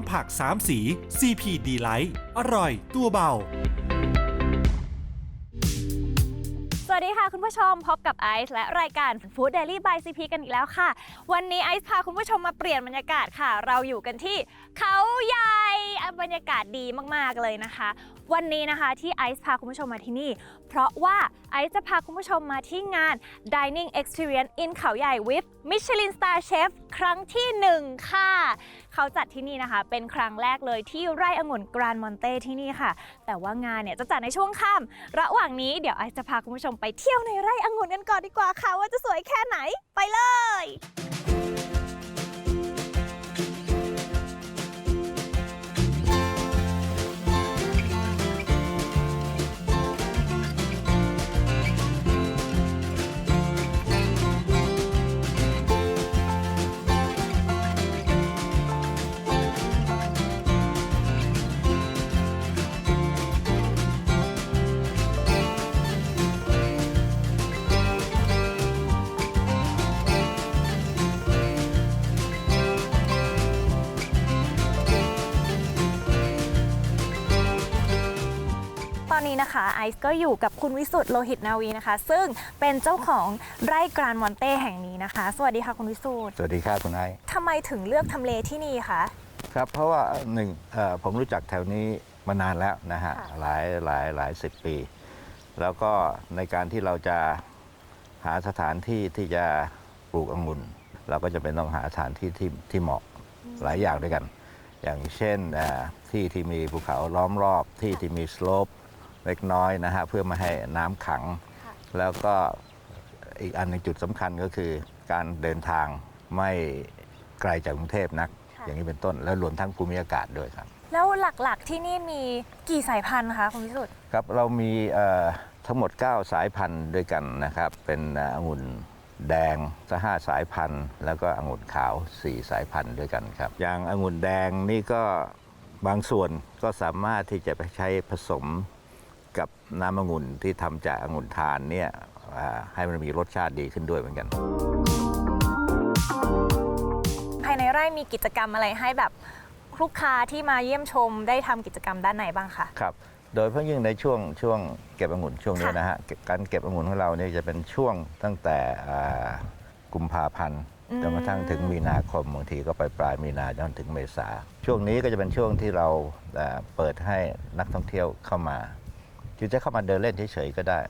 มผัก 3 สี CP d l i g h t อร่อยตัวเบา สวัสดีค่ะคุณผู้ชมพบกับไอซ์และรายการ Food Daily by CP กันอีกแล้วค่ะ วันนี้ไอซ์พาคุณผู้ชมมาเปลี่ยนบรรยากาศค่ะ เราอยู่กันที่เขาใหญ่บรรยากาศดีมากๆเลยนะคะ วันนี้นะคะที่ไอซ์พาคุณผู้ชมมาที่นี่ เพราะว่าไอซ์จะพาคุณผู้ชมมาที่งาน Dining Experience in เขาใหญ่ with Michelin Star Chef ครั้งที่หนึ่งค่ะเขาจัดที่นี่นะคะ เป็นครั้งแรกเลยที่ไร่องุ่นกรานมอนเต้ที่นี่ค่ะ แต่ว่างานเนี่ยจะจัดในช่วงค่ำระหว่างนี้เดี๋ยวไอซ์จะพาคุณผู้ชมไปเที่ยวในไร่องุ่นกันก่อนดีกว่าค่ะ ว่าจะสวยแค่ไหนไปเลย นนี้นะคะไอซ์ก็อยู่กับคุณวิสุทธ์โลหิตนาวีนะคะ ซึ่งเป็นเจ้าของไร่กรานมอนเต้แห่งนี้นะคะ สวัสดีค่ะคุณวิสุทธ์สวัสดีครับคุณไอซ์ทำไมถึงเลือกทำเลที่นี่คะครับเพราะว่าหนึ่งเอ่อผมรู้จักแถวนี้มานานแล้วนะฮะค่ะหลายหลายหลายสิบปี แล้วก็ในการที่เราจะหาสถานที่ที่จะปลูกองุ่น เราก็จะเป็นต้องหาสถานที่ที่ที่เหมาะหลายอย่างด้วยกัน อย่างเช่นเอ่อที่ที่มีภูเขาล้อมรอบที่ที่มีสโลป เล็กน้อยนะฮะเพื่อไม่ให้น้ำขัง แล้วก็อีกอันหนึงจุดสำคัญก็คือการเดินทางไม่ไกลจากกรุงเทพนัก ค่ะ อย่างนี้เป็นต้น แล้วรวมทั้งภูมิอากาศด้วยครับ แล้วหลักๆที่นี่มีกี่สายพันธุ์คะคุณวิสุทธ์ ครับเรามีเอ่อทั้งหมด 9 สายพันธุ์ด้วยกันนะครับ เป็นเอ่อองุ่นแดงจะห้าสายพันธุ์ แล้วก็องุ่นขาว 4 สายพันธุ์ด้วยกันครับ อย่างองุ่นแดงนี่ก็บางส่วนก็สามารถที่จะไปใช้ผสม กับน้ำองุ่นที่ทำจากองุ่นทานเนี่ยอ่าให้มันมีรสชาติดีขึ้นด้วยเหมือนกัน ภายในไร่มีกิจกรรมอะไรให้แบบลูกค้าที่มาเยี่ยมชมได้ทำกิจกรรมด้านไหนบ้างคะครับโดยเฉพาะยิ่งในช่วงช่วงเก็บองุ่นช่วงนี้ค่ะนะฮะเก็บการเก็บองุ่นของเราเนี่ยจะเป็นช่วงตั้งแต่อ่ากุมภาพันธ์จนกระทั่งถึงมีนาคมบางทีก็ไปปลายมีนาจนถึงเมษาช่วงนี้ก็จะเป็นช่วงที่เราอ่าเปิดให้นักท่องเที่ยวเข้ามา คือจะเข้ามาเดินเล่นเฉยๆก็ได้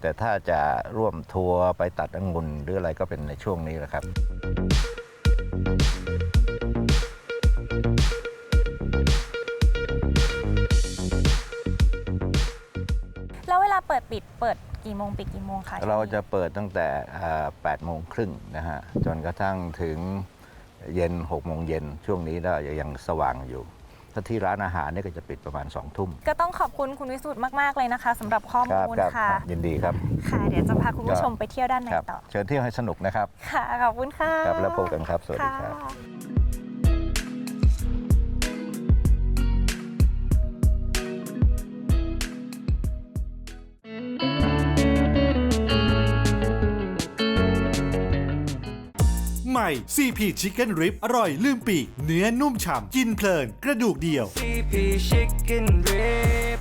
แต่ถ้าจะร่วมทัวร์ไปตัดองุ่นหรืออะไรก็เป็นในช่วงนี้แหละครับ แล้วเวลาเปิดปิดเปิดกี่โมงปิดกี่โมงคะเราจะเปิดตั้งแต่อ่า8โมงครึ่งนะฮะ จนกระทั่งถึงเย็น6โมงเย็นช่วงนี้ก็ยังสว่างอยู่ ถ้าที่ร้านอาหารเนี่ยก็จะปิดประมาณ2ทุ่มก็ต้องขอบคุณคุณวิสุทธ์มาก ๆ เลยนะคะสำหรับข้อครัมูลครับค่ะ ยินดีครับ ค่ะ เดี๋ยวจะพาคุณผู้ชมไปเที่ยวด้านในครับต่อ เชิญเที่ยวให้สนุกนะครับ ค่ะ ขอบคุณค่ะ ครับแล้วพบกันครับ สวัสดีครับ ม่ CP Chicken Rib อร่อยลืมปีก เนื้อนุ่มฉ่ำกินเพลิน กระดูกเดียว CP Chicken Rib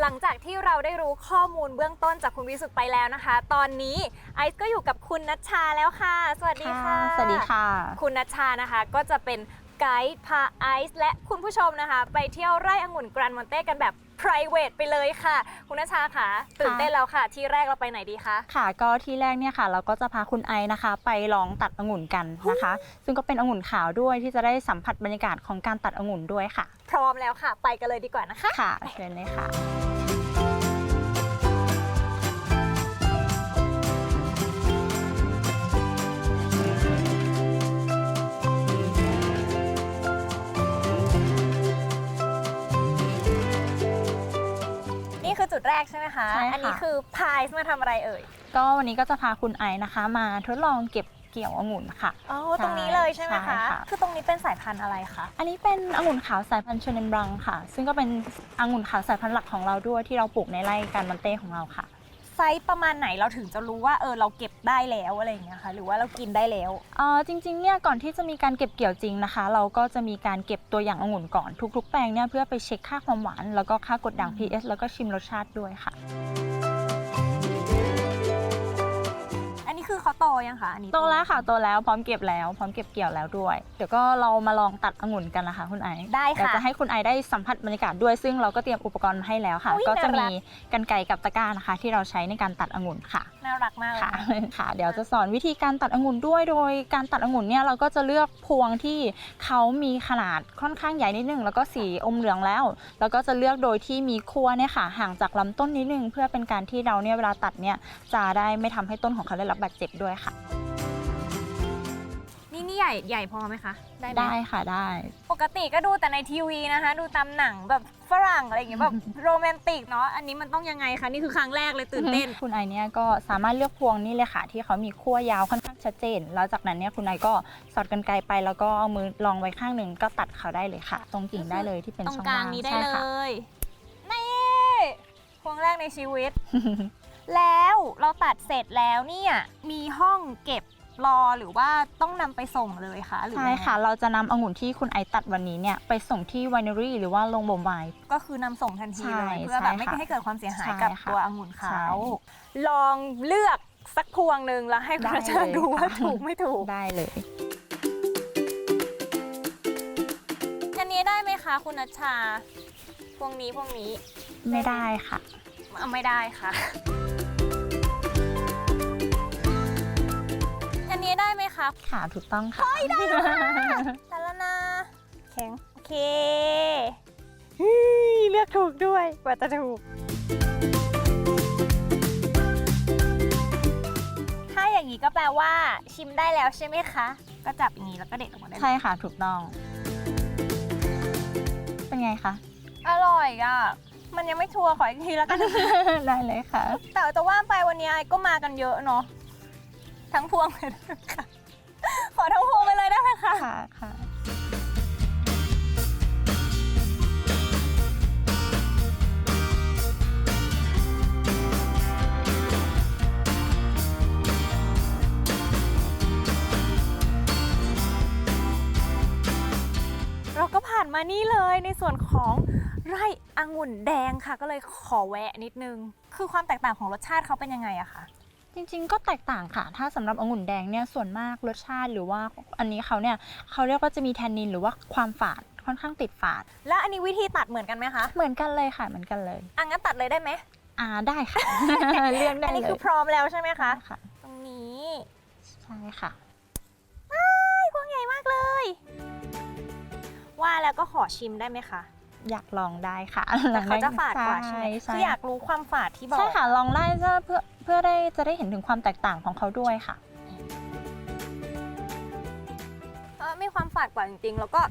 หลังจากที่เราได้รู้ข้อมูลเบื้องต้นจากคุณวิสุทธ์ไปแล้วนะคะ ตอนนี้ไอซ์ก็อยู่กับคุณนัชชาแล้วค่ะ สวัสดีค่ะ สวัสดีค่ะ คุณนัชชานะคะก็จะเป็น ไกด์พาไอซ์และคุณผู้ชมนะคะ ไปเที่ยวไร่องุ่นกรันมอนเต้กันแบบ p r i v a t ไปเลยค่ะ คุณนัชชาค่ะตื่นเต้นแล้วค่ะ ที่แรกเราไปไหนดีคะค่ะ ก็ที่แรกเนี่ยค่ะ เราก็จะพาคุณไอนะคะ ไปลองตัดองุ่นกันนะคะ ซึ่งก็เป็นองุ่นขาวด้วยที่จะได้สัมผัสบรรยากาศของการตัดองุ่นด้วยค่ะ พร้อมแล้วค่ะ ไปกันเลยดีกว่านะคะค่ะเชิญเลยค่ะ จุดแรกใช่ไหมคะ ใช่ค่ะ อันี้คือพายมาทำอะไรเอ่ย ก็วันนี้ก็จะพาคุณไอนะคะ มาทดลองเก็บเกี่ยวองุ่นค่ะ อ๋อ ใช่ตรงนี้เลยใช่ไหมใช่คะ ค่ะ คือตรงนี้เป็นสายพันธุ์อะไรคะ อันนี้เป็นองุ่นขาวสายพันธุ์เชนเนนบรังค่ะ ซึ่งก็เป็นองุ่นขาวสายพันธุ์หลักของเราด้วยที่เราปลูกในไร่การมันเต้ของเราค่ะ ไซส์ประมาณไหนเราถึงจะรู้ว่าเออเราเก็บได้แล้วอะไรอย่างเงี้ยค่ะหรือว่าเรากินได้แล้ว เอ่อจริงๆเนี่ยก่อนที่จะมีการเก็บเกี่ยวจริงนะคะ เราก็จะมีการเก็บตัวอย่างองุ่นก่อนทุกๆ แปลงเนี่ยเพื่อไปเช็คค่าความหวาน แล้วก็ค่ากรดด่าง pH แล้วก็ชิมรสชาติด้วยค่ะ นนี้คือเขาโตยังคะอันนี้โตแล้วค่ะโตแล้วพร้อมเก็บแล้วพร้อมเก็บเกี่ยวแล้วด้วย เดี๋ยวก็เรามาลองตัดองุ่นกันนะคะคุณไอซ์ได้เดี๋ยวค่ะจะให้คุณไอซ์ได้สัมผัสบรรยากาศด้วยซึ่งเราก็เตรียมอุปกรณ์มาให้แล้วค่ะอุ๊ยก็จะน่ารัมีกกันไกรกับตะกร้านะคะ ที่เราใช้ในการตัดองุ่นค่ะน่ารักมากเลยค่ะนะค่ะ เดี๋ยวจะสอนวิธีการตัดองุ่นด้วยโดยการตัดองุ่นเนี่ยเราก็จะเลือกพวงที่เขามีขนาดค่อนข้างใหญ่นิดนึงแล้วก็สีอมเหลืองแล้ว แล้วก็จะเลือกโดยที่มีขั้วเนี่ยค่ะห่างจากลำต้นนิดนึง เพื่อเป็นการที่เราเนี่ยเวลาตัดเนี่ยจะได้ไม่ทำให้ต้นของเขาได้รับบาดเจ็บด้วยค่ะ นี่นี่ใหญ่ใหญ่พอไหมคะ ได้ไหมได้ค่ะได้ ปกติก็ดูแต่ในทีวีนะคะ ดูตามหนังแบบฝรั่งอะไรอย่างเงี้ยแบบโรแมนติกเนาะอันนี้มันต้องยังไงคะ นี่คือครั้งแรกเลยตื่นเต้น คุณไอเนี่ยก็สามารถเลือกพวงนี่เลยค่ะ ที่เขามีขั้วยาวค่อนข้างชัดเจน แล้วจากนั้นเนี่ยคุณไอก็สอดกันไกลไป แล้วก็เอามือลองไว้ข้างหนึ่งก็ตัดเขาได้เลยค่ะ ตรงกิ่งได้เลยที่เป็นตรงช่องกลาว่างงนี้ได้ใช่เลค่ะ ยนี่พวงแรกในชีวิต แล้วเราตัดเสร็จแล้วเนี่ยมีห้องเก็บรอหรือว่าต้องนำไปส่งเลยคะหรือใช่ยังไงค่ะ เราจะนำองุ่นที่คุณไอตัดวันนี้เนี่ยไปส่งที่ไวนารีหรือว่าโรงบ่มไวน์ ก็คือนำส่งทันทีเลยใช่เพื่อแบบไม่ใช่ค่ะให้เกิดความเสียหายใช่กับค่ะตัวองุ่นใช่เขา ลองเลือกสักพวงหนึ่งแล้วให้คุณได้อาจารย์เลยดูว่าค่ะ ถูกไม่ถูก ได้เลย อันนี้ได้ไหมคะคุณนัชชา พวงนี้พวงนี้ไม่ได้ค่ะ เอาไม่ได้ค่ะ นี้ได้ไหมคะค่ะถูกต้องค่ะได้แล้วนะ แข็ง โอเคเฮ้ยเลือกถูกด้วยกว่าจะถูก ถ้าอย่างนี้ก็แปลว่า ชิมได้แล้วใช่ไหมคะ ก็จับอย่างนี้แล้วก็เด็ดออกมาได้เลยใช่ค่ะถูกต้อง เป็นไงคะ อร่อยอะ มันยังไม่ชัวร์ขออีกทีแล้วกัน ได้เลยค่ะ แต่จะว่าไปวันนี้ไอ้ก็มากันเยอะเนาะทั้งพวงเลยได้ไหมคะข อทั้งพวงไปเลยได้ไหมคะ ค่ะค่ะ เราก็ผ่านมานี่เลยในส่วนของไร่องุ่นแดงค่ะ ก็เลยขอแวะนิดนึง คือความแตกต่างของรสชาติเขาเป็นยังไงอะคะ จริงๆ ก็แตกต่างค่ะ ถ้าสำหรับองุ่นแดงเนี่ยส่วนมากรสชาติหรือว่าอันนี้เขาเนี่ยเขาเรียกว่าจะมีแทนนินหรือว่าความฝาดค่อนข้างติดฝาด แล้วอันนี้วิธีตัดเหมือนกันไหมคะ เหมือนกันเลยค่ะเหมือนกันเลยอะงั้นตัดเลยได้ไหมอ่าได้ค่ะเลือกได้อันนี้เลยคือพร้อมแล้วใช่ไหมคะค่ะ ตรงนี้ใช่ค่ะพวงใหญ่มากเลย ว่าแล้วก็ขอชิมได้ไหมคะอยากลองได้ค่ะแต่เขาจะฝาดกว่าใช่ไหมใช่คืออยากรู้ความฝาดที่บอกใช่ค่ะลองได้จะเพื่อ เพื่อได้จะได้เห็นถึงความแตกต่างของเขาด้วยค่ะ เออมีความฝาดกว่าจริงๆ แล้วก็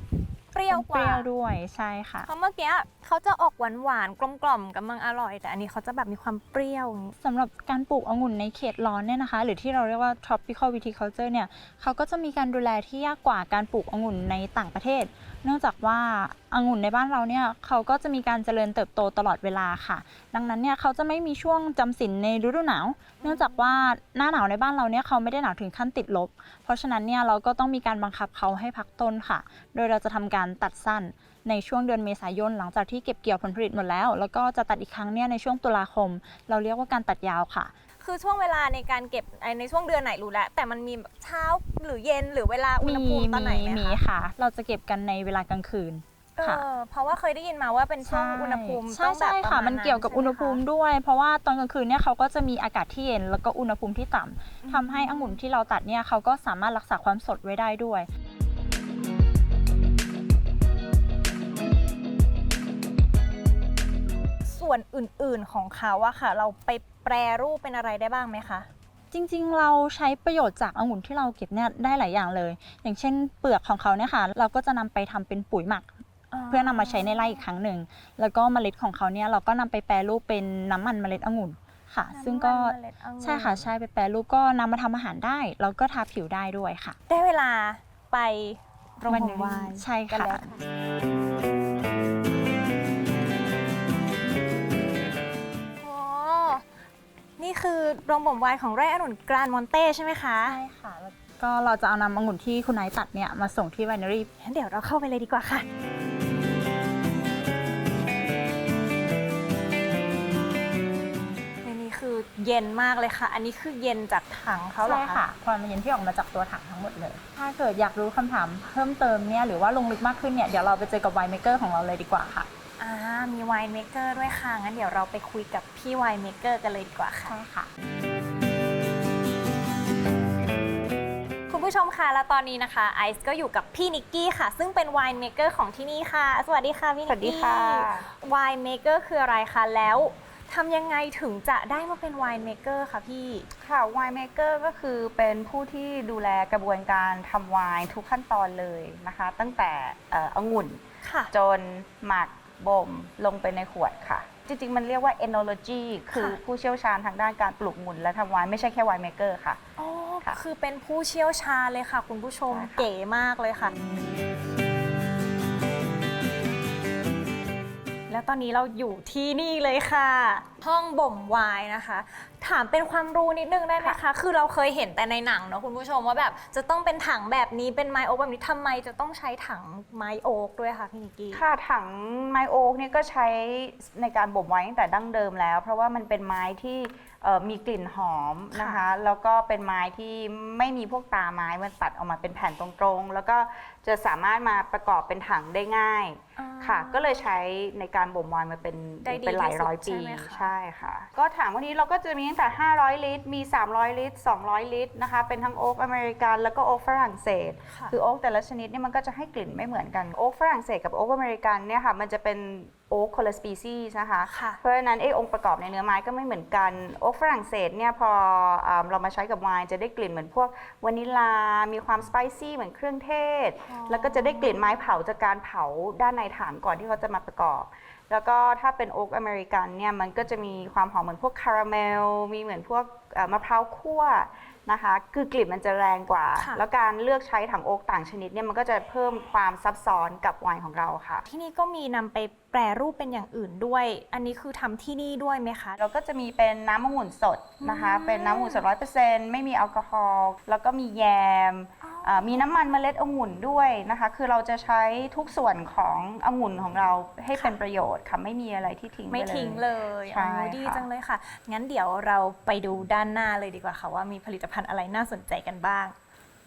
เปรี้ยวกเปว่ารี้ยวด้วยใช่ค่ะ เพราะเมื่อกี้เขาจะออกหวานหวานๆ กลมๆกำลังอร่อย แต่อันนี้เขาจะแบบมีความเปรี้ยวอย่างนี้สำหรับการปลูกองุ่นในเขตร้อนเนี่ยนะคะ หรือที่เราเรียกว่า tropical viticulture เนี่ยเขาก็จะมีการดูแลที่ยากกว่าการปลูกองุ่นในต่างประเทศ เนื่องจากว่าองุ่นในบ้านเราเนี่ยเขาก็จะมีการเจริญเติบโตตลอดเวลาค่ะ ดังนั้นเนี่ยเขาจะไม่มีช่วงจำศีลในฤดูหนาว เนื่องจากว่าหน้าหนาวในบ้านเราเนี่ยเขาไม่ได้หนาวถึงขั้นติดลบ เพราะฉะนั้นเนี่ยเราก็ต้องมีการบังคับเขาให้พักต้นค่ะ โดยเราจะทำการตัดสั้นในช่วงเดือนเมษายนหลังจากที่เก็บเกี่ยวผลผลิตหมดแล้ว แล้วก็จะตัดอีกครั้งเนี่ยในช่วงตุลาคม เราเรียกว่าการตัดยาวค่ะ คือช่วงเวลาในการเก็บไอ้ในช่วงเดือนไหนรู้แล้ว แต่มันมีเช้าหรือเย็นหรือเวลาอุณหภูมิตอนไหนไหมมีคะค่ะ เราจะเก็บกันในเวลากลางคืนเอค่ะ อเพราะว่าเคยได้ยินมาว่าเป็นช่วงอุณหภูมิใช่ต้องแบบใช่ประค่ะมาณมันเกี่ยวกับใช่ไหอุณหภูมิคะด้วย เพราะว่าตอนกลางคืนเนี่ยเขาก็จะมีอากาศที่เย็นแล้วก็อุณหภูมิที่ต่ำทำให้องุ่นที่เราตัดเนี่ยเขาก็สามารถรักษาความสดไว้ได้ด้วย วนอื่นๆของเขาอะค่ะ เราไปแปรรูปเป็นอะไรได้บ้างไหมคะจริงๆ เราใช้ประโยชน์จากองุ่นที่เราเก็บเนี่ยได้หลายอย่างเลย อย่างเช่นเปลือกของเขาเนี่ยค่ะ เราก็จะนำไปทำเป็นปุ๋ยหมัก เพื่อนำมาใช้ในไร่อีกครั้งหนึ่ง แล้วก็เมล็ดของเขาเนี่ยเราก็นำไปแปรรูปเป็นน้ำมันเมล็ดองุ่นค่ะ ซึ่งก็น้ำมันเมล็ดองุ่นใช่ค่ะใช่ไปแปรรูปก็นำมาทำอาหารได้แล้วก็ทาผิวได้ด้วยค่ะ ได้เวลาไปโรงวันพนี้ยาบาลใช่กันค่ะ นี่นี่คือโรงบ่มไวน์ของไร่องุ่นกรานมอนเต้ใช่ไหมคะใช่ค่ะ แล้วก็เราจะเอานำองุ่นที่คุณไนท์ตัดเนี่ยมาส่งที่ไวนารี่งั้นเดี๋ยวเราเข้าไปเลยดีกว่าค่ะ ในนี้คือเย็นมากเลยค่ะ อันนี้คือเย็นจากถังเขาเหรอใช่คะค่ะความเย็นที่ออกมาจากตัวถังทั้งหมดเลย ถ้าเกิดอยากรู้คำถามเพิ่มเติมเนี่ยหรือว่าลงลึกมากขึ้นเนี่ยเดี๋ยวเราไปเจอกับไวน์เมเกอร์ของเราเลยดีกว่าค่ะ อ่ามีไวน์เมเกอร์ด้วยค่ะ งั้นเดี๋ยวเราไปคุยกับพี่ไวน์เมเกอร์กันเลยดีกว่าค่ะใช่ค่ะ คุณผู้ชมค่ะ แล้วตอนนี้นะคะไอซ์ก็อยู่กับพี่นิกกี้ค่ะ ซึ่งเป็นไวน์เมเกอร์ของที่นี่ค่ะ สวัสดีค่ะพี่นิกกี้สวัสดีค่ะไวน์เมเกอร์คืออะไรคะ แล้วทำยังไงถึงจะได้มาเป็นไวน์เมเกอร์คะพี่ ค่ะไวน์เมเกอร์ก็คือเป็นผู้ที่ดูแลกระบวนการทำไวน์ทุกขั้นตอนเลยนะคะ ตั้งแต่เอ่อองุ่น ค่ะ จนหมัก บ่มลงไปในขวดค่ะ จริงๆ มันเรียกว่า enology คือผู้เชี่ยวชาญทางด้านการปลูกองุ่นและทำไวน์ไม่ใช่แค่ไวน์เมเกอร์ค่ะอ๋อค่ะคือเป็นผู้เชี่ยวชาญเลยค่ะ คุณผู้ชมใช่ค่ะ เก๋มากเลยค่ะ แล้วตอนนี้เราอยู่ที่นี่เลยค่ะ ห้องบ่มไวน์นะคะ ถามเป็นความรู้นิดนึงได้ไหมคะ คือเราเคยเห็นแต่ในหนังเนาะคุณผู้ชมว่าแบบจะต้องเป็นถังแบบนี้เป็นไม้โอ๊กแบบนี้ทำไมจะต้องใช้ถังไม้โอ๊กด้วยคะพี่นิกกี้ ค่ะถังไม้โอ๊กเนี่ยก็ใช้ในการบ่มไว้ตั้งแต่ดั้งเดิมแล้ว เพราะว่ามันเป็นไม้ที่เอ่อมีกลิ่นหอมนะคะค่ะแล้วก็เป็นไม้ที่ไม่มีพวกตาไม้มันตัดออกมาเป็นแผ่นตรงๆ แล้วก็จะสามารถมาประกอบเป็นถังได้ง่ายอ่าค่ะ ก็เลยใช้ในการบ่มไวน์มาเป็นได้ดีเป็นหลายร้อยที่ปีสุดใช่ไหมคะ ใช่ค่ะ ก็ถังวันนี้เราก็จะมีตั้งแต่ 500 ลิตร มี 300 ลิตร 200 ลิตรนะคะ เป็นทั้งโอ๊กอเมริกัน แล้วก็โอ๊กฝรั่งเศสค่ะคือโอ๊กแต่ละชนิดเนี่ยมันก็จะให้กลิ่นไม่เหมือนกัน โอ๊กฝรั่งเศสกับโอ๊กอเมริกันเนี่ยค่ะ มันจะเป็นโอ๊กคนละสปีซีส์นะคะค่ะเพราะฉะนั้นไอ้องค์ประกอบในเนื้อไม้ก็ไม่เหมือนกัน โอ๊กฝรั่งเศสเนี่ยพออ่าเรามาใช้กับไวน์จะได้กลิ่นเหมือนพวกวานิลลามีความสไปซี่เหมือนเครื่องเทศอ๋อแล้วก็จะได้กลิ่นไม้เผาจากการเผาด้านในฐานก่อนที่เขาจะมาประกอบ แล้วก็ถ้าเป็นโอ๊กอเมริกันเนี่ยมันก็จะมีความหอมเหมือนพวกคาราเมล มีเหมือนพวกเอ่อมะพร้าวคั่วนะคะ คือกลิ่นมันจะแรงกว่าค่ะแล้วการเลือกใช้ถังโอ๊กต่างชนิดเนี่ยมันก็จะเพิ่มความซับซ้อนกับไวน์ของเราค่ะ ที่นี่ก็มีนำไปแปรรูปเป็นอย่างอื่นด้วย อันนี้คือทำที่นี่ด้วยไหมคะ เราก็จะมีเป็นน้ำมะงุ่นสดนะคะอืมเป็นน้ำมะงุ่นสดร้อยเปอร์เซ็นต์ไม่มีแอลกอฮอล์ แล้วก็มีแยม อ๋ออ่ามีน้ำมันเมล็ดองุ่นด้วยนะคะ คือเราจะใช้ทุกส่วนขององุ่นของเราให้เป็นประโยชน์ค่ะไม่มีอะไรที่ทิ้งปไม่ทิ้งเลยใช่อ๋อดีค่ะ จังเลยค่ะ งั้นเดี๋ยวเราไปดูด้านหน้าเลยดีกว่าค่ะ ว่ามีผลิตภัณฑ์อะไรน่าสนใจกันบ้าง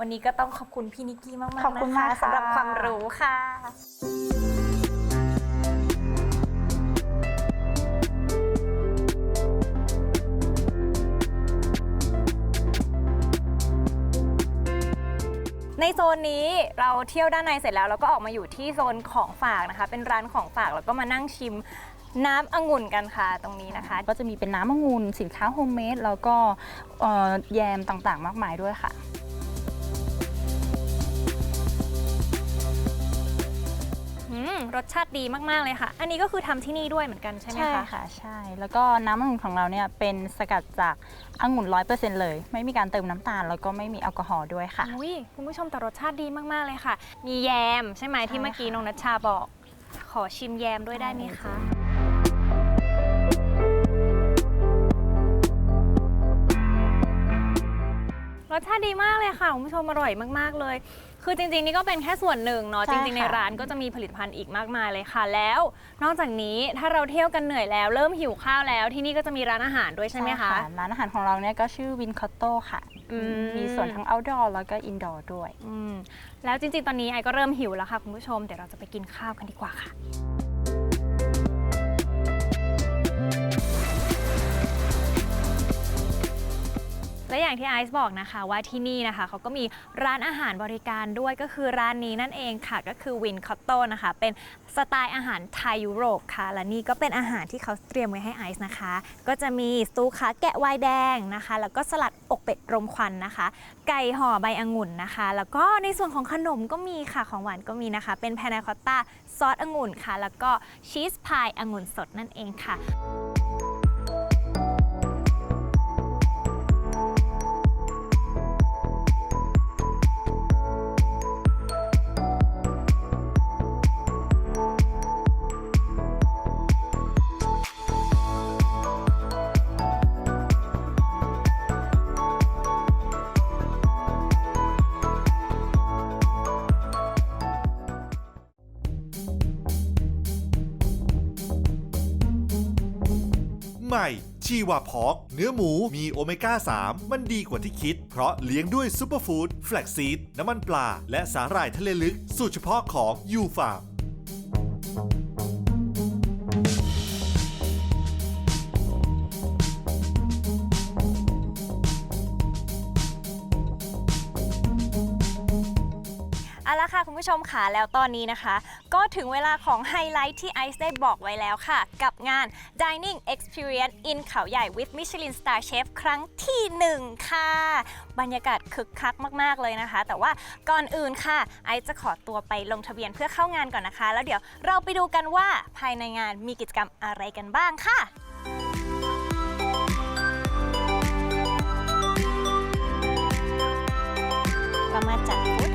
วันนี้ก็ต้องขอบคุณพี่นิกกี้มากๆขอบคุณนะมากคะค่ะ สำหรับความรู้ค่ะ ในโซนนี้เราเที่ยวด้านในเสร็จแล้วเราก็ออกมาอยู่ที่โซนของฝากนะคะ เป็นร้านของฝากแล้วก็มานั่งชิมน้ำองุ่นกันค่ะตรงนี้นะคะ ก็จะมีเป็นน้ำองุ่นสินค้าโฮมเมดแล้วก็แยมต่างๆ มากมายด้วยค่ะ มรสชาติดีมาก ๆ เลยค่ะ อันนี้ก็คือทำที่นี่ด้วยเหมือนกันใช่ไหมใช่คะ ค่ะ ใช่ แล้วก็น้ำองุ่นของเราเนี่ยเป็นสกัดจากองุ่นร้อยเปอร์เซ็นต์เลย ไม่มีการเติมน้ำตาล แล้วก็ไม่มีแอลกอฮอล์ด้วยค่ะ อุ้ยคุณผู้ชมแต่รสชาติดีมาก ๆ เลยค่ะ มีแยมใช่ไหมที่ใช่เมื่อกี้ค่ะน้องนัชชาบอก ขอชิมแยมด้วยได้ไหมคะ รสชาติดีมากเลยค่ะคุณผู้ชมอร่อยมากๆเลย คือจริงๆ นี่ก็เป็นแค่ส่วนหนึ่งเนาะใช่จริงๆ ในค่ะร้านก็จะมีผลิตภัณฑ์อีกมากมายเลยค่ะ แล้ว นอกจากนี้ถ้าเราเที่ยวกันเหนื่อยแล้ว เริ่มหิวข้าวแล้วที่นี่ก็จะมีร้านอาหารด้วยใช่ไหมคะ ร้านอาหารของเราเนี่ยก็ชื่อวินคอตโตค่ะ อืม มีส่วนทั้ง outdoor แล้วก็ indoor ด้วย อืมแล้วจริงๆ ตอนนี้ไอก็เริ่มหิวแล้วค่ะคุณผู้ชม เดี๋ยวเราจะไปกินข้าวกันดีกว่าค่ะ และอย่างที่ไอซ์บอกนะคะว่าที่นี่นะคะเขาก็มีร้านอาหารบริการด้วยก็คือร้านนี้นั่นเองค่ะก็คือวินคอตโตนะคะ เป็นสไตล์อาหารไทยยุโรปค่ะ และนี่ก็เป็นอาหารที่เขาเตรียมไว้ให้ไอซ์นะคะ ก็จะมีสตูขาแกะไวน์แดงนะคะ แล้วก็สลัดอกเป็ดรมควันนะคะ ไก่ห่อใบองุ่นนะคะ แล้วก็ในส่วนของขนมก็มีค่ะของหวานก็มีนะคะ เป็นแพนาคอตตาซอสองุ่นค่ะ แล้วก็ชีสพายองุ่นสดนั่นเองค่ะ ม่ ชีวาพอก เนื้อหมูมีโอเมก้า 3 มันดีกว่าที่คิด เพราะเลี้ยงด้วยซูเปอร์ฟู้ดแฟลกซีดน้ำมันปลา และสาหร่ายทะเลลึก สูตรเฉพาะของยูฟาร์ม คุณผู้ชมค่ะแล้วตอนนี้นะคะ ก็ถึงเวลาของไฮไลท์ที่ไอซ์ได้บอกไว้แล้วค่ะ กับงาน Dining Experience in เขาใหญ่ with Michelin Star Chef ครั้งที่ 1 ค่ะ บรรยากาศคึกคักมาก ๆ เลยนะคะ แต่ว่าก่อนอื่นค่ะ ไอซ์จะขอตัวไปลงทะเบียนเพื่อเข้างานก่อนนะคะ แล้วเดี๋ยวเราไปดูกันว่าภายในงานมีกิจกรรมอะไรกันบ้างค่ะเรามาจัด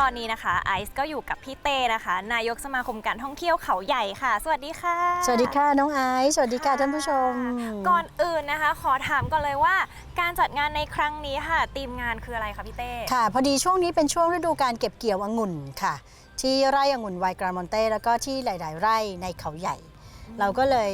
ตอนนี้นะคะไอซ์ก็อยู่กับพี่เต้นะคะ นายกสมาคมการท่องเที่ยวเขาใหญ่ค่ะ สวัสดีค่ะ สวัสดีค่ะน้องไอซ์สวัสดีค่ะท่านผู้ชม ก่อนอื่นนะคะ ขอถามก่อนเลยว่า การจัดงานในครั้งนี้ค่ะทีมงานคืออะไรคะพี่เต้ค่ะ พอดีช่วงนี้เป็นช่วงฤดูการเก็บเกี่ยวองุ่นค่ะ ที่ไร่องุ่นไวกรามอนเต้แล้วก็ที่หลาย ๆ ไร่ในเขาใหญ่ เราก็เลย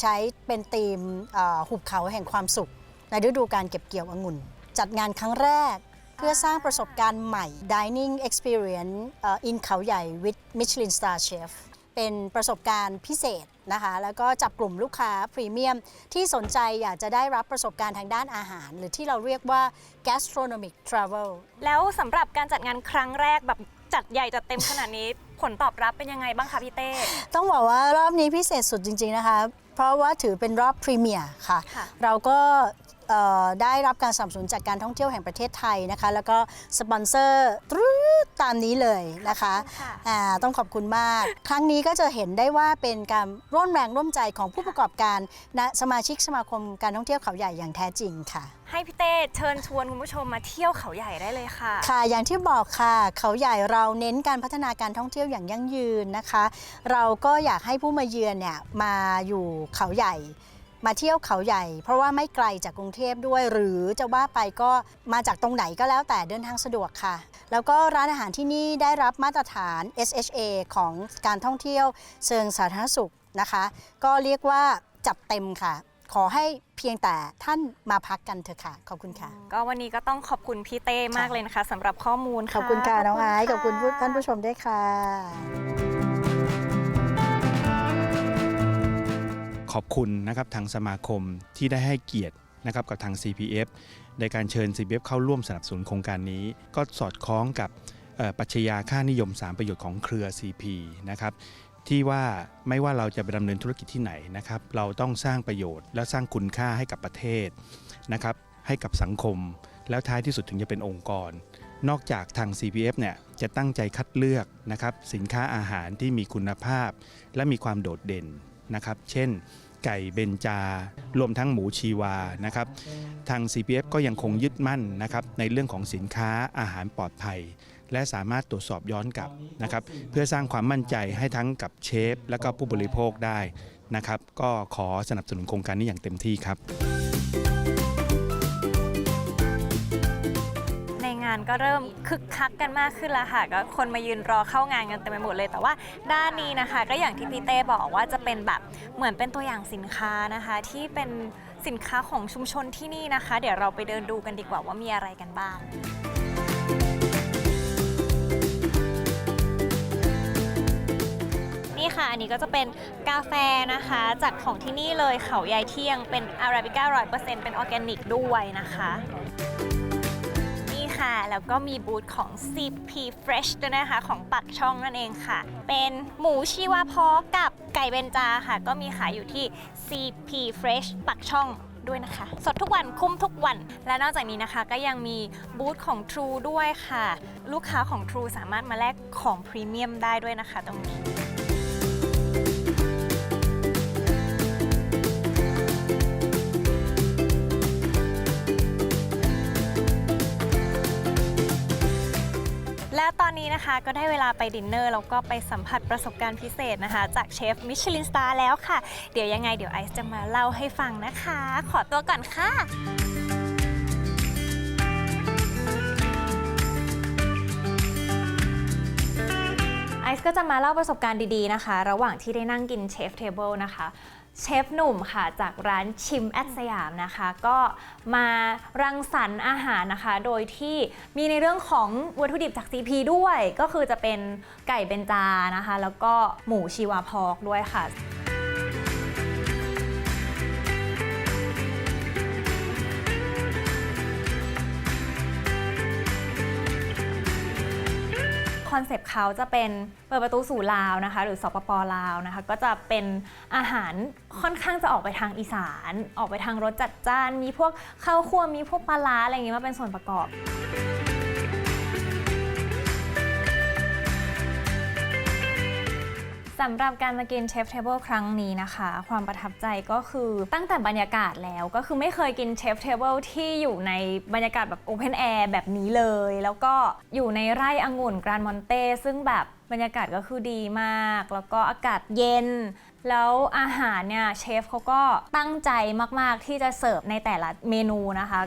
ใช้เป็นธีมเอ่อหุบเขาแห่งความสุข ในฤดูการเก็บเกี่ยวองุ่น จัดงานครั้งแรก เพื่อสร้างประสบการณ์ใหม่ Dining Experience เอ่อ in เขาใหญ่ with Michelin Star Chef เป็นประสบการณ์พิเศษนะคะ แล้วก็จับกลุ่มลูกค้าพรีเมียม ที่สนใจอยากจะได้รับประสบการณ์ทางด้านอาหาร หรือที่เราเรียกว่า gastronomic travel แล้วสำหรับการจัดงานครั้งแรกแบบจัดใหญ่จัดเต็มขนาดนี้ ผลตอบรับเป็นยังไงบ้างคะพี่เต้ ต้องบอกว่ารอบนี้พิเศษสุดจริง ๆ นะคะ เพราะว่าถือเป็นรอบพรีเมียร์ค่ะค่ะเราก็เอ่อ ได้รับการสนับสนุนจากการท่องเที่ยวแห่งประเทศไทยนะคะ แล้วก็สปอนเซอร์ตรูดตามนี้เลยนะคะค่ะอ่าต้องขอบคุณมาก ครั้งนี้ก็จะเห็นได้ว่าเป็นการร่วมแรงร่วมใจของผู้ประกอบการนะสมาชิกสมาคมการท่องเที่ยวเขาใหญ่อย่างแท้จริงค่ะ ให้พี่เต้เชิญชวนคุณผู้ชมมาเที่ยวเขาใหญ่ได้เลยค่ะ ค่ะ อย่างที่บอกค่ะ เขาใหญ่เราเน้นการพัฒนาการท่องเที่ยวอย่างยั่งยืนนะคะ เราก็อยากให้ผู้มาเยือนเนี่ยมาอยู่เขาใหญ่ มาเที่ยวเขาใหญ่ เพราะว่าไม่ไกลจากกรุงเทพด้วย หรือจะว่าไปก็มาจากตรงไหนก็แล้วแต่เดินทางสะดวกค่ะ แล้วก็ร้านอาหารที่นี่ได้รับมาตรฐาน SHA ของการท่องเที่ยวเชิงสาธารณสุขนะคะ ก็เรียกว่าจัดเต็มค่ะ ขอให้เพียงแต่ท่านมาพักกันเถอะค่ะ ขอบคุณค่ะ ก็วันนี้ก็ต้องขอบคุณพี่เต้มากเลยนะคะสำหรับข้อมูลขอบคุณค่ะน้องไอซ์ขอบคุณผู้ะท่านผู้ชมด้วยค่ะ ขอบคุณนะครับทางสมาคมที่ได้ให้เกียรตินะครับกับทาง CPF ในการเชิญ CPF เข้าร่วมสนับสนุนโครงการนี้ ก็สอดคล้องกับปัชญาค่านิยม 3 ประโยชน์ของเครือ CP นะครับที่ว่าไม่ว่าเราจะไปดำเนินธุรกิจที่ไหนนะครับ เราต้องสร้างประโยชน์ และสร้างคุณค่าให้กับประเทศนะครับให้กับสังคม แล้วท้ายที่สุดถึงจะเป็นองค์กร นอกจากทาง CPF เนี่ยจะตั้งใจคัดเลือกนะครับสินค้าอาหารที่มีคุณภาพ และมีความโดดเด่นนะครับ เช่น ไก่เบญจา รวมทั้งหมูชีวานะครับทาง CPF ก็ยังคงยึดมั่นนะครับในเรื่องของสินค้าอาหารปลอดภัย และสามารถตรวจสอบย้อนกลับนะครับเพื่อสร้างความมั่นใจให้ทั้งกับเชฟ และก็ผู้บริโภคได้นะครับก็ขอสนับสนุนโครงการนี้อย่างเต็มที่ครับานก็เริ่มคึกคักกันมากขึ้นแล้วค่ะ ก็คนมายืนรอเข้างานกันเต็มไปหมดเลย แต่ว่าด้านนี้นะคะ ก็อย่างที่พี่เต้บอกว่าจะเป็นแบบเหมือนเป็นตัวอย่างสินค้านะคะ ที่เป็นสินค้าของชุมชนที่นี่นะคะ เดี๋ยวเราไปเดินดูกันดีกว่าว่ามีอะไรกันบ้างนี่ค่ะ อันนี้ก็จะเป็นกาแฟนะคะ จากของที่นี่เลยเขาใยเที่ยงเป็นอาราบิก้าร้อยเปอร์เซ็นต์เป็นออร์แกนิกด้วยนะคะะแล้วก็มีบูธของ CP Fresh ด้วยนะคะของปักช่องนั่นเองค่ะ เป็นหมูชีวาพอกับไก่เบนจาค่ะ ก็มีขายอยู่ที่ CP Fresh ปักช่องด้วยนะคะ สดทุกวันคุ้มทุกวัน และนอกจากนี้นะคะก็ยังมีบูธของ True ด้วยค่ะ ลูกค้าของ True สามารถมาแลกของพรีเมียมได้ด้วยนะคะตรงนี้ นะคะ ก็ได้เวลาไปดินเนอร์แล้วก็ไปสัมผัสประสบการณ์พิเศษนะคะ จากเชฟมิชลินสตาร์แล้วค่ะ เดี๋ยวยังไงเดี๋ยวไอซ์จะมาเล่าให้ฟังนะคะ ขอตัวก่อนค่ะไอซ์ก็จะมาเล่าประสบการณ์ดีๆนะคะ ระหว่างที่ได้นั่งกินเชฟเทเบิลนะคะ เชฟหนุ่มค่ะจากร้านชิมแอดสยามนะคะ ก็มารังสรรค์อาหารนะคะ โดยที่มีในเรื่องของวัตถุดิบจาก CP ด้วย ก็คือจะเป็นไก่เบนจานะคะ แล้วก็หมูชีวาพอกด้วยค่ะ อนเซปต์เขาจะเป็นเปิดประตูสู่ลาวนะคะ หรือสปปลาวนะคะ ก็จะเป็นอาหารค่อนข้างจะออกไปทางอีสาน ออกไปทางรสจัดจ้าน มีพวกข้าวคั่วมีพวกปลาร้าอะไรอย่างงี้มาเป็นส่วนประกอบ สำหรับการมากินเชฟเทเบิลครั้งนี้นะคะ ความประทับใจก็คือตั้งแต่บรรยากาศแล้วก็คือไม่เคยกินเชฟเทเบิลที่อยู่ในบรรยากาศแบบโอเพนแอร์แบบนี้เลย แล้วก็อยู่ในไร่องุ่นกรานมอนเต้ซึ่งแบบบรรยากาศก็คือดีมาก แล้วก็อากาศเย็น แล้วอาหารเนี่ยเชฟเขาก็ตั้งใจมาก ๆ ที่จะเสิร์ฟในแต่ละเมนูนะคะ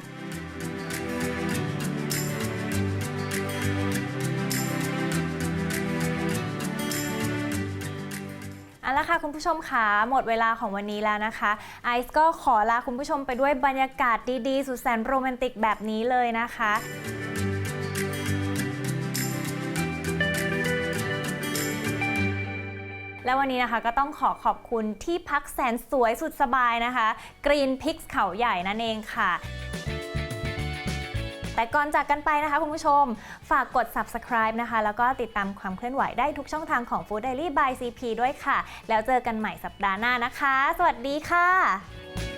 เอาละค่ะคุณผู้ชมค่ะหมดเวลาของวันนี้แล้วนะคะไอซ์ก็ขอลาคุณผู้ชมไปด้วยบรรยากาศดีๆ สุดแสนโรแมนติกแบบนี้เลยนะคะและวันนี้นะคะก็ต้องขอขอบคุณที่พักแสนสวยสุดสบายนะคะ Green p i x เขาใหญ่นั่นเองค่ะ แต่ก่อนจากกันไปนะคะคุณผู้ชม ฝากกด subscribe นะคะ แล้วก็ติดตามความเคลื่อนไหวได้ทุกช่องทางของ Food Daily by CP ด้วยค่ะ แล้วเจอกันใหม่สัปดาห์หน้านะคะ สวัสดีค่ะ